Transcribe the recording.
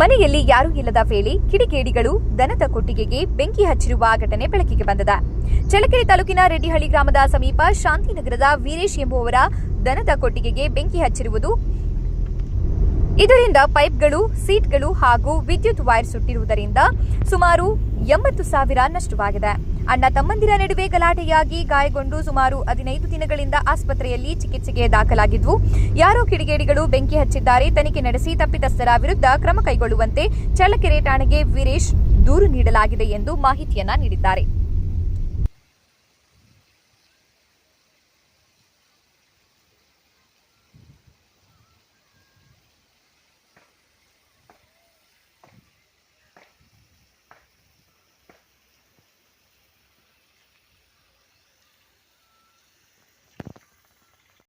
ಮನೆಯಲ್ಲಿ ಯಾರೂ ಇಲ್ಲದ ವೇಳೆ ಕಿಡಿಗೇಡಿಗಳು ದನದ ಕೊಟ್ಟಿಗೆಗೆ ಬೆಂಕಿ ಹಚ್ಚಿರುವ ಘಟನೆ ಬೆಳಕಿಗೆ ಬಂದಿದೆ. ಚಳ್ಳಕೆರೆ ತಾಲೂಕಿನ ರೆಡ್ಡಿಹಳ್ಳಿ ಗ್ರಾಮದ ಸಮೀಪ ಶಾಂತಿನಗರದ ವೀರೇಶ್ ಎಂಬುವವರ ದನದ ಕೊಟ್ಟಿಗೆಗೆ ಬೆಂಕಿ ಹಚ್ಚಿರುವುದು ಇದರಿಂದ ಪೈಪ್ಗಳು, ಸೀಟ್ಗಳು ಹಾಗೂ ವಿದ್ಯುತ್ ವೈರ್ ಸುಟ್ಟಿರುವುದರಿಂದ ಸುಮಾರು ಎಂಬತ್ತು ಸಾವಿರ ನಷ್ಟವಾಗಿದೆ. ಅಣ್ಣ ತಮ್ಮಂದಿರ ನಡುವೆ ಗಲಾಟೆಯಾಗಿ ಗಾಯಗೊಂಡು ಸುಮಾರು ಹದಿನೈದು ದಿನಗಳಿಂದ ಆಸ್ಪತ್ರೆಯಲ್ಲಿ ಚಿಕಿತ್ಸೆಗೆ ದಾಖಲಾಗಿದ್ವು. ಯಾರೋ ಕಿಡಿಗೇಡಿಗಳು ಬೆಂಕಿ ಹಚ್ಚಿದ್ದಾರೆ. ತನಿಖೆ ನಡೆಸಿ ತಪ್ಪಿತಸ್ಥರ ವಿರುದ್ಧ ಕ್ರಮ ಕೈಗೊಳ್ಳುವಂತೆ ಚಳ್ಳಕೆರೆ ಠಾಣೆಗೆ ವೀರೇಶ್ ದೂರು ನೀಡಲಾಗಿದೆ ಎಂದು ಮಾಹಿತಿಯನ್ನ ನೀಡಿದ್ದಾರೆ.